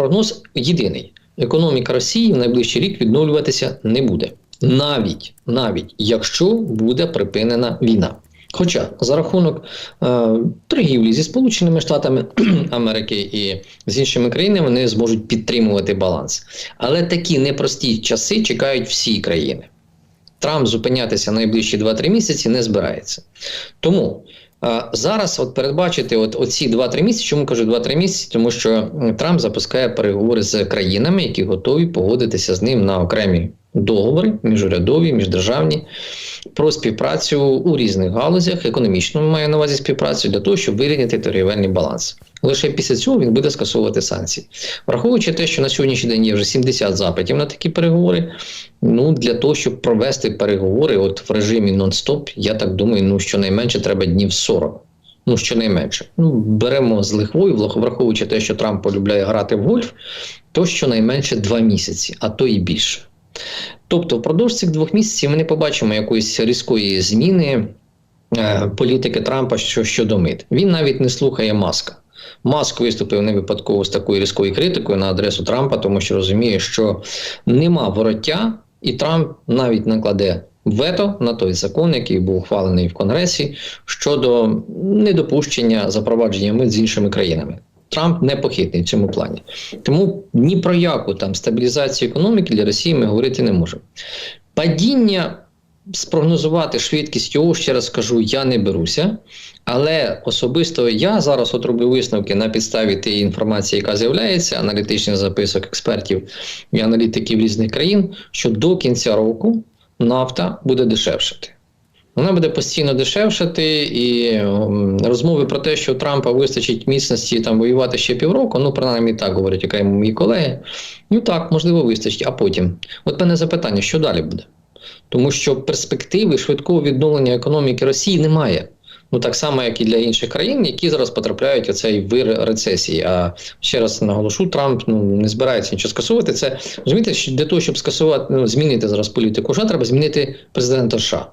прогноз єдиний: економіка Росії в найближчий рік відновлюватися не буде. Навіть навіть якщо буде припинена війна. Хоча за рахунок е, торгівлі зі Сполученими Штатами Америки і з іншими країнами вони зможуть підтримувати баланс. Але такі непрості часи чекають всі країни. Трамп зупинятися найближчі 2-3 місяці не збирається. Тому зараз от передбачити от, оці 2-3 місяці, чому кажу 2-3 місяці, тому що Трамп запускає переговори з країнами, які готові погодитися з ним на окремі договори, міжурядові, міждержавні, про співпрацю у різних галузях, економічно має на увазі співпрацю для того, щоб вирівняти торгівельний баланс. Лише після цього він буде скасовувати санкції, враховуючи те, що на сьогоднішній день є вже 70 запитів на такі переговори. Ну для того, щоб провести переговори, от в режимі нон-стоп, я так думаю, ну щонайменше треба днів 40. Ну, щонайменше. Ну, беремо з лихвою, враховуючи те, що Трамп полюбляє грати в гольф, то щонайменше два місяці, а то і більше. Тобто, впродовж цих двох місяців ми не побачимо якоїсь різкої зміни е, політики Трампа щодо мит. Він навіть не слухає маска. Маск виступив не випадково з такою різкою критикою на адресу Трампа, тому що розуміє, що нема вороття, і Трамп навіть накладе вето на той закон, який був ухвалений в Конгресі, щодо недопущення запровадження мит з іншими країнами. Трамп непохитний в цьому плані. Тому ні про яку там стабілізацію економіки для Росії ми говорити не можемо. Падіння спрогнозувати швидкість його, ще раз скажу, я не беруся. Але особисто я зараз от роблю висновки на підставі тієї інформації, яка з'являється, аналітичних записок експертів і аналітиків різних країн, що до кінця року нафта буде дешевшати. Вона буде постійно дешевшати, і розмови про те, що у Трампа вистачить міцності там воювати ще півроку, ну принаймні так говорять окремо мої колеги. Ну так, можливо, вистачить. А потім, от мене запитання, що далі буде? Тому що перспективи швидкого відновлення економіки Росії немає. Ну так само, як і для інших країн, які зараз потрапляють у цей вир рецесії. А ще раз наголошу, Трамп ну не збирається нічого скасовувати. Це розумієте, для того, щоб скасувати ну, змінити зараз політику, США, треба змінити президента США.